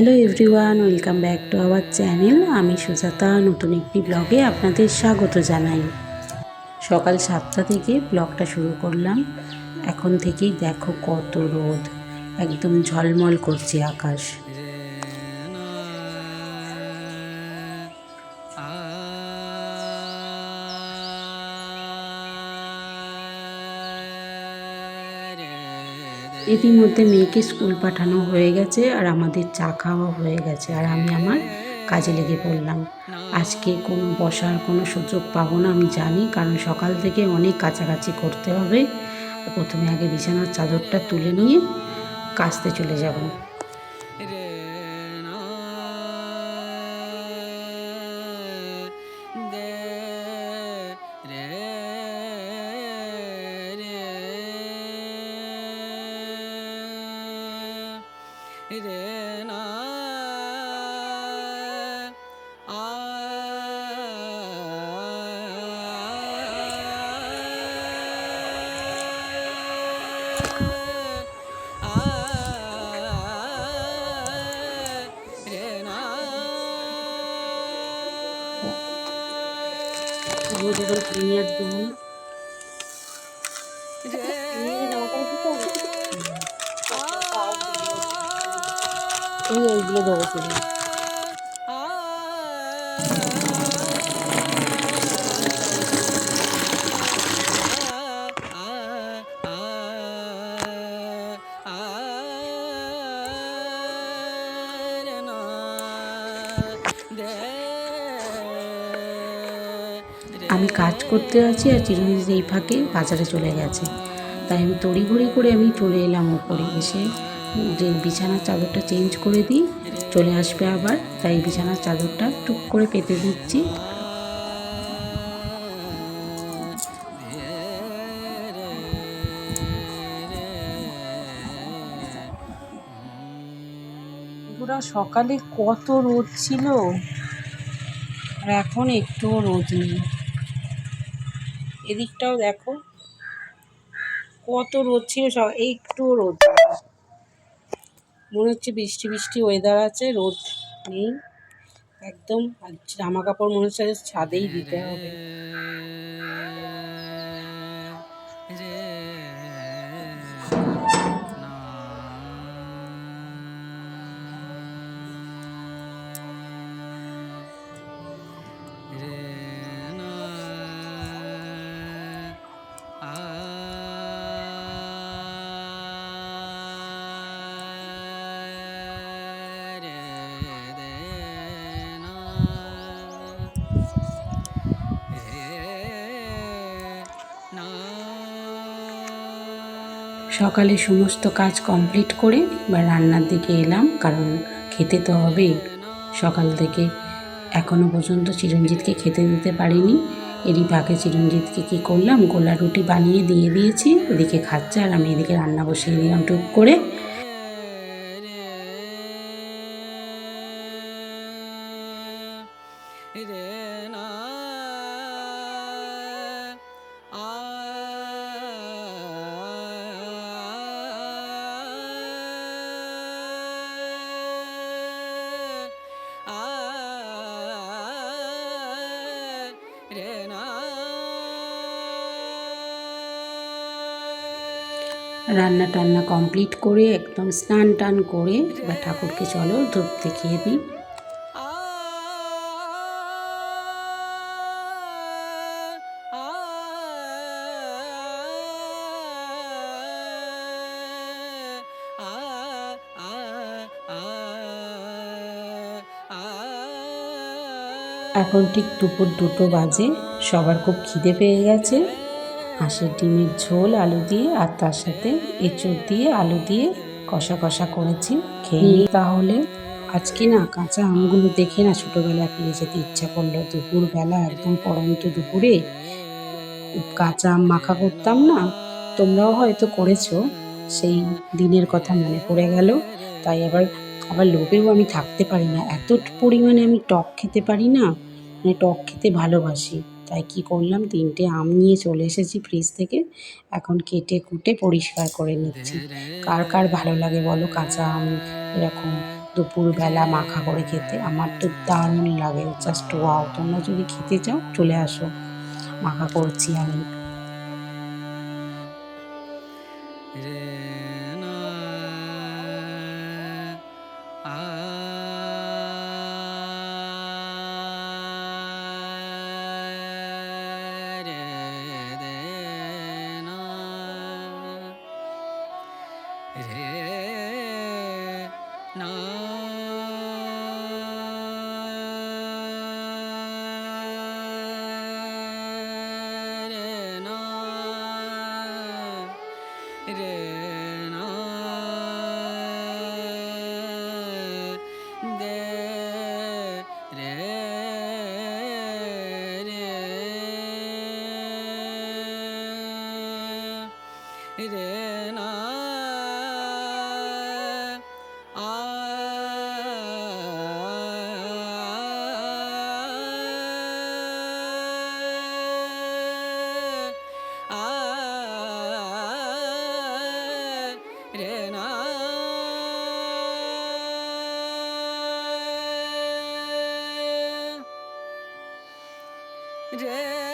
Hello everyone, welcome back to our channel. আমি সুজাতা, নতুন একটি ব্লগে আপনাদের স্বাগত জানাই। সকাল সাতটা থেকে ব্লগটা শুরু করলাম। এখন থেকেই দেখো কত রোদ। একদম ঝলমল করছে আকাশ। ইতিমধ্যে মেয়েকে স্কুল পাঠানো হয়ে গেছে আর আমাদের চা খাওয়া হয়ে গেছে। আর আমি আমার কাজে লেগে পড়লাম। আজকে কোনো বসার কোনো সুযোগ পাবো না, আমি জানি, কারণ সকাল থেকে অনেক কাছাকাছি করতে হবে। প্রথমে আগে বিছানার চাদরটা তুলে নিয়ে কাচতে চলে যাব। রে না আ রে না আমি যখন প্রিমিয়ার এই এইগুলো দেবো তুমি আমি কাজ করতে আছি আর চিরঞ্জিত এই ফাঁকে বাজারে চলে গেছে। তাই আমি তড়িঘড়ি করে আমি চলে এলাম ওপরে এসে। যে বিছানার চাদরটা চেঞ্জ করে দিই, চলে আসবে আবার, তাই বিছানার চাদরটা টুক করে পেতে দিচ্ছি। পুরো সকালে কত রোদ ছিল? আর এখন একটুও রোদ নেই। এদিকটাও দেখো, কত রোদ ছিল, সব একটুও রোদ নেই। মনে হচ্ছে বৃষ্টি বৃষ্টি ওয়েদার আছে, রোদ নেই। একদম জামা কাপড় মনে হচ্ছে ছাদেই দিতে হবে। সকালে সমস্ত কাজ কমপ্লিট করে এবার রান্নার দিকে এলাম, কারণ খেতে তো হবেই। সকাল থেকে এখনও পর্যন্ত চিরঞ্জিতকে খেতে দিতে পারিনি। এরই ফাঁকে চিরঞ্জিতকে কী করলাম? গোলা রুটি বানিয়ে দিয়ে দিয়েছি। এদিকে খাচ্ছে আর আমি এদিকে রান্না বসিয়ে দিলাম টুক করে। রে না রান্না টান্না কমপ্লিট করে একদম স্নান টান করে এবার ঠাকুরকে চলো ধূপ দেখিয়ে দিই। এখন ঠিক দুপুর দুটো বাজে, সবার খুব খিদে পেয়ে গেছে। হাঁসের ডিমের ঝোল, আলু দিয়ে, আর তার সাথে এঁচড় দিয়ে, আলু দিয়ে কষা কষা করেছি। খেয়ে তাহলে। আজকে না কাঁচা আমগুলো দেখে না ছোটোবেলায় ফিরে যেতে ইচ্ছা করল। দুপুরবেলা একদম পরন্ত দুপুরে কাঁচা আম মাখা করতাম না। তোমরাও হয়তো করেছ, সেই দিনের কথা মনে পড়ে গেল। তাই আবার আবার লোভেও আমি থাকতে পারি না। এত পরিমাণে আমি টক খেতে পারি না মানে টক খেতে ভালোবাসি। তাই কি করলাম? তিনটে আম নিয়ে চলে এসেছি ফ্রিজ থেকে। এখন কেটে কুটে পরিষ্কার করে নিচ্ছি। কার কার ভালো লাগে বলো? কাঁচা আম, এরকম দুপুরবেলা মাখা করে খেতে। আমার তো দারুণ লাগে। জাস্ট ওয়াও তোমরা যদি খেতে চাও, চলে আসো। মাখা করছি আমি। রে না দে রে রে রে রে